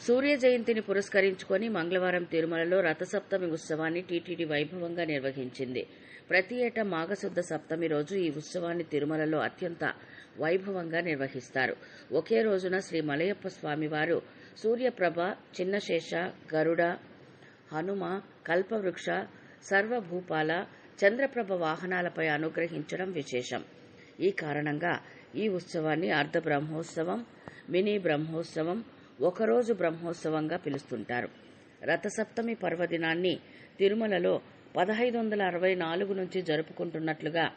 సూర్య జయంతిని పురస్కరించుకొని మంగళవారం తిరుమలలో రథసప్తమి ఉత్సవాన్ని టీటీడీ వైభవంగా నిర్వహించింది. ప్రతి ఏటా మాఘశుద్ధ సప్తమి రోజు ఈ ఉత్సవాన్ని తిరుమలలో అత్యంత వైభవంగా నిర్వహిస్తారు. ఒకే రోజున శ్రీ మలయప్ప స్వామివారు సూర్యప్రభ చిన్నశేష గరుడ హనుమ కల్పవృక్ష సర్వభూపాల చంద్రప్రభ వాహనాలపై అనుగ్రహించడం విశేషం. ఈ కారణంగా ఈ ఉత్సవాన్ని అర్ధ బ్రహ్మోత్సవం మినీ బ్రహ్మోత్సవం ఒకరోజు బ్రహ్మోత్సవంగా పిలుస్తుంటారు. రథసప్తమి పర్వదినాన్ని తిరుమలలో పదహైదు వందల అరవై నాలుగు నుంచి జరుపుకుంటున్నట్లుగా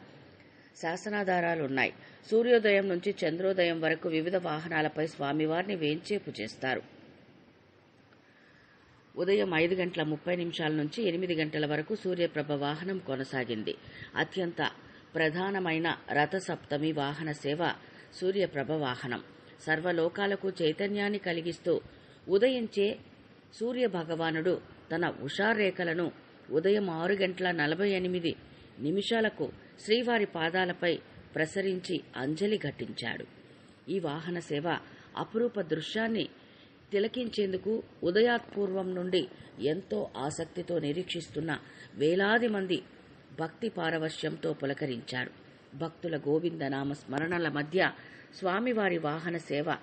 శాసనాధారాలున్నాయి. సూర్యోదయం నుంచి చంద్రోదయం వరకు వివిధ వాహనాలపై స్వామివారిని వేంచేపు చేస్తారు. ఉదయం ఐదు గంటల ముప్పై నిమిషాల నుంచి ఎనిమిది గంటల వరకు సూర్యప్రభ వాహనం కొనసాగింది. అత్యంత ప్రధానమైన రథసప్తమి వాహన సేవ సూర్యప్రభ వాహనం. సర్వలోకాలకు చైతన్యాన్ని కలిగిస్తూ ఉదయించే సూర్య భగవానుడు తన ఉషారేఖలను ఉదయం ఆరు గంటల నలభై ఎనిమిది నిమిషాలకు శ్రీవారి పాదాలపై ప్రసరించి అంజలి ఘటించాడు. ఈ వాహన సేవ అపురూప దృశ్యాన్ని తిలకించేందుకు ఉదయాత్పూర్వం నుండి ఎంతో ఆసక్తితో నిరీక్షిస్తున్న వేలాది మంది భక్తి పారవశ్యంతో పులకరించారు భక్తుల గోవింద నామ స్మరణల మధ్య స్వామివారి వాహన సేవ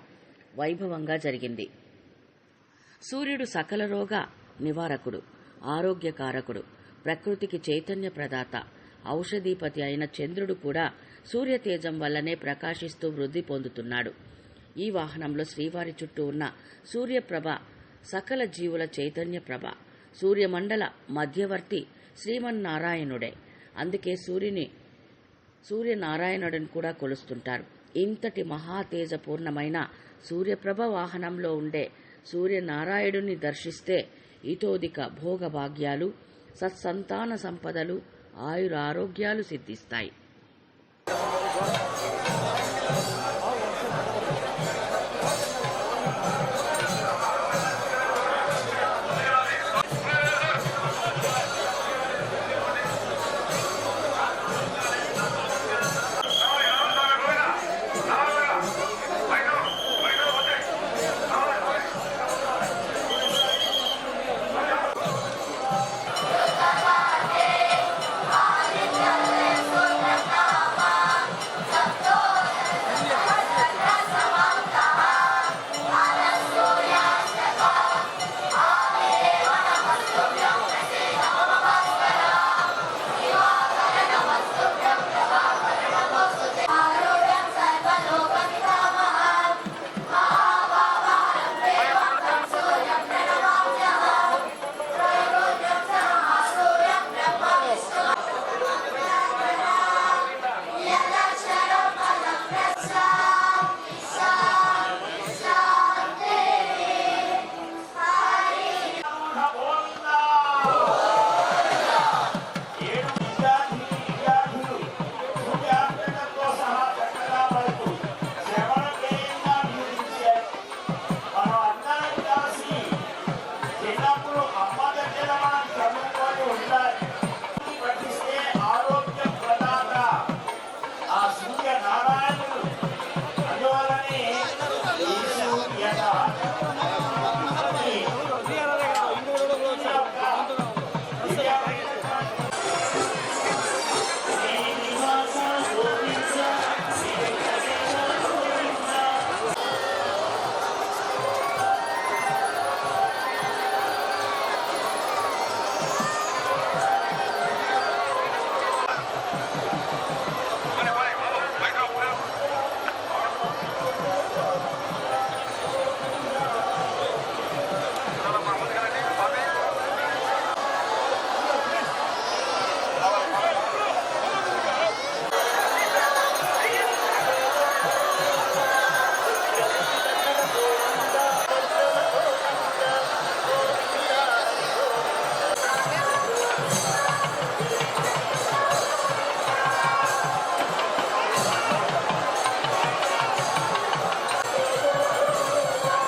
వైభవంగా జరిగింది. సూర్యుడు సకల రోగ నివారకుడు ఆరోగ్యకారకుడు ప్రకృతికి చైతన్య ప్రదాత ఔషధీపతి అయిన చంద్రుడు కూడా సూర్యతేజం వల్లనే ప్రకాశిస్తూ వృద్ధి పొందుతున్నాడు. ఈ వాహనంలో శ్రీవారి చుట్టూ ఉన్న సూర్యప్రభ సకల జీవుల చైతన్య ప్రభ సూర్యమండల మధ్యవర్తి శ్రీమన్నారాయణుడే. అందుకే సూర్యుని సూర్యనారాయణుడిని కూడా కొలుస్తుంటారు. ఇంతటి మహాతేజపూర్ణమైన సూర్యప్రభ వాహనంలో ఉండే సూర్యనారాయణుని దర్శిస్తే ఇతోదిక భోగభాగ్యాలు సత్సంతాన సంపదలు ఆయురారోగ్యాలు సిద్ధిస్తాయి.